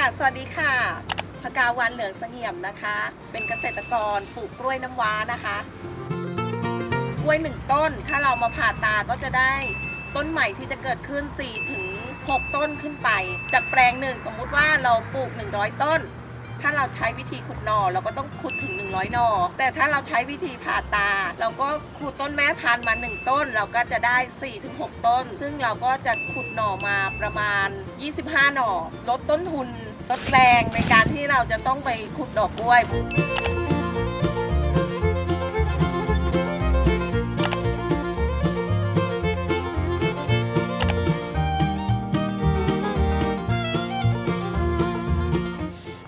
สวัสดีค่ะพกาวันเหลืองเสงี่ยมนะคะ เป็นเกษตรกรปลูกกล้วยน้ำว้านะคะ กล้วยหนึ่งต้น ถ้าเรามาผ่าตาก็จะได้ต้นใหม่ที่จะเกิดขึ้น 4 ถึง 6 ต้นขึ้นไป จากแปลงหนึ่งสมมุติว่าเราปลูก 100 ต้น ถ้าเราใช้วิธีขุดหน่อเราก็ต้องขุดถึง 100หน่อแต่ถ้าเราใช้วิธีผ่าตา เราก็ขุดต้นแม่พันธุ์มา 1 ต้น เราก็จะได้ 4-6 ต้น ซึ่งเราก็จะขุดหน่อมาประมาณ 25 หน่อ ลดต้นทุน ลดแรงในการที่เราจะต้องไปขุดดอกกล้วย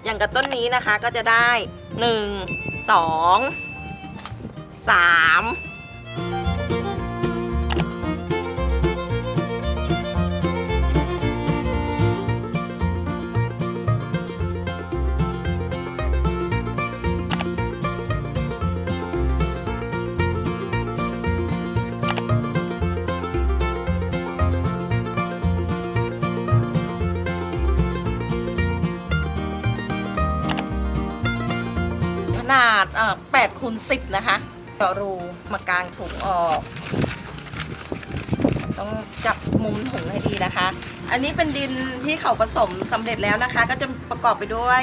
อย่างกับต้นนี้นะคะก็จะได้ 1 2 3 นาด8คูณ10 นะคะเจาะรูมากางถุงออก ต้องจับมุมถุงให้ดีนะคะ อันนี้เป็นดินที่เขาผสมสำเร็จแล้วนะคะ ก็จะประกอบไปด้วย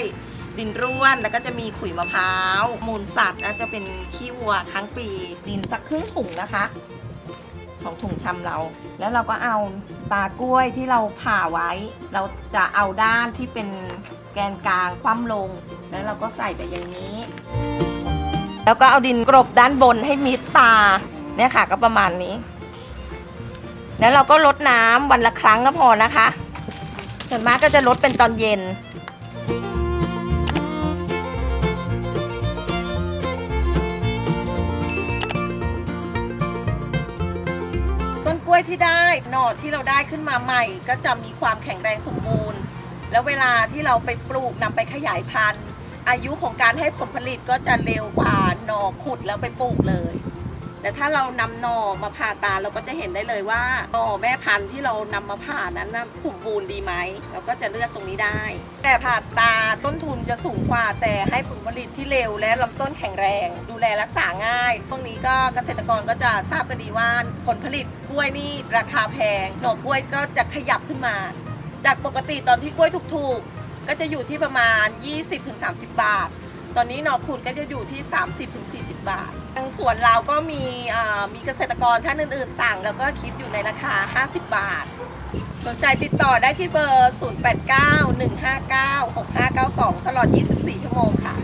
ดินร่วนแล้วก็จะมีขุยมะพร้าว มูลสัตว์อาจจะเป็นขี้วัวค้งปี ดินสักครึ่งถุงนะคะ ของถุงชำเรา แล้วเราก็เอาตากล้วยที่เราผ่าไว้ เราจะเอาด้านที่เป็นแกนกลางคว่ำลง แล้วเราก็ใส่ไปอย่างนี้ แล้วก็เอาดินกรบด้านบนให้มิดตาเนี่ยค่ะก็ประมาณนี้ แล้วเราก็ลดน้ำวันละครั้งก็พอนะคะ ส่วนมากก็จะลดเป็นตอนเย็น วยที่ได้หน่อที่เราได้ขึ้นมาใหม่ ก็จะมีความแข็งแรงสมบูรณ์ แล้วเวลาที่เราไปปลูกนำไปขยายพันธุ์ อายุของการให้ผลผลิตก็จะเร็วกว่าหน่อขุดแล้วไปปลูกเลย แต่ถ้าเรานำหน่อมาผ่าตาเราก็จะเห็นได้เลยว่าหน่อแม่พันธุ์ที่เรานำมาผ่านั้นนะสมบูรณ์ดีไหมเราก็จะเลือกตรงนี้ได้ แต่ผ่าตาต้นทุนจะสูงกว่า แต่ให้ผลผลิตที่เร็วและลำต้นแข็งแรง ดูแลรักษาง่ายพวกนี้ก็เกษตรกรก็จะทราบกันดีว่าผลผลิตกล้วยนี่ราคาแพงหน่อกล้วยก็จะขยับขึ้นมา จากปกติตอนที่กล้วยถูกๆ ก็จะอยู่ที่ประมาณ 20-30 บาท ตอนนี้นอคูณก็จะอยู่ที่ 30-40 บาท ทางสวนเราก็มีมีเกษตรกรท่านอื่นๆ สั่ง แล้วก็คิดอยู่ในราคา 50 บาท สนใจติดต่อได้ที่เบอร์ 0891596592 ตลอด 24 ชั่วโมงค่ะ